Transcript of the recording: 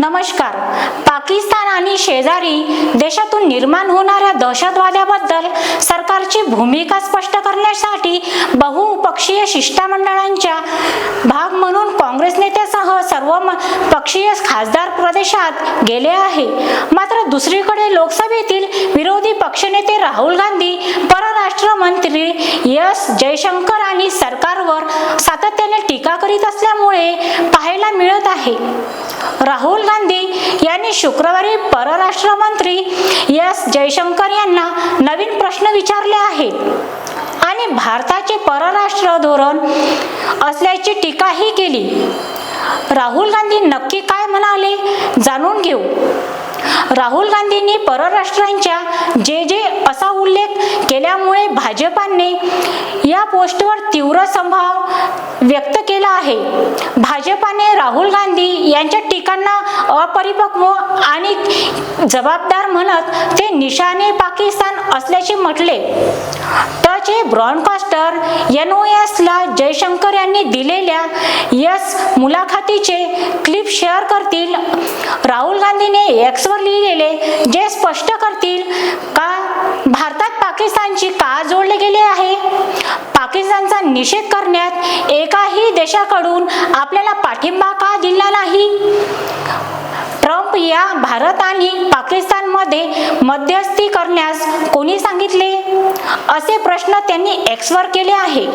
नमस्कार. पाकिस्तान आणि शेजारी देशातून निर्माण होणाऱ्या दहशतवाद्याबद्दल सरकारची भूमिका स्पष्ट करण्यासाठी बहुपक्षीय शिष्टमंडळांच्या भाग म्हणून काँग्रेस नेत्यासह सर्व म- पक्षीय खासदार प्रदेशात गेले आहे. मात्र दुसरीकडे लोकसभेतील विरोधी पक्षनेते राहुल गांधी परराष्ट्र मंत्री एस. जयशंकर आणि सरकारवर सातत्याने टीका करीत असल्यामुळे पाहायला मिळत आहे. राहुल गांधी यांनी शुक्रवारी परराष्ट्र मंत्री एस जयशंकर यांना नवीन प्रश्न विचारले आहेत. आणि भारताचे परराष्ट्र धोरण असल्याची टीकाही केली. राहुल गांधी नक्की काय म्हणाले जाणून घेऊ. राहुल गांधींनी परराष्ट्रांच्या जे जे असा उल्लेख केल्यामुळे भाजपाने या पोस्टवर तीव्र संभाव व्यक्त केला आहे. भाजपाने राहुल गांधी यांच्या टीकांना अपरिपक्व आणि जबाबदार म्हणत ते निशाने पाकिस्तान असल्याचे म्हटले. टच ब्रॉडकास्टर एन ओ एसला जयशंकर यांनी दिलेल्या यस मुलाखतीचे क्लिप शेअर करतील. राहुल गांधीने एक्सवर लिहिलेले जे स्पष्ट करतील का भारतात पाकिस्तानची का जोडले गेले आहे? निषेध करण्यात एकाही देशाकडून आपल्याला पाठिंबा का दिला नाही? ट्रम्प या भारत आणि पाकिस्तानमध्ये मध्यस्थी करण्यास कोणी सांगितले? असे प्रश्न त्यांनी एक्सवर केले आहे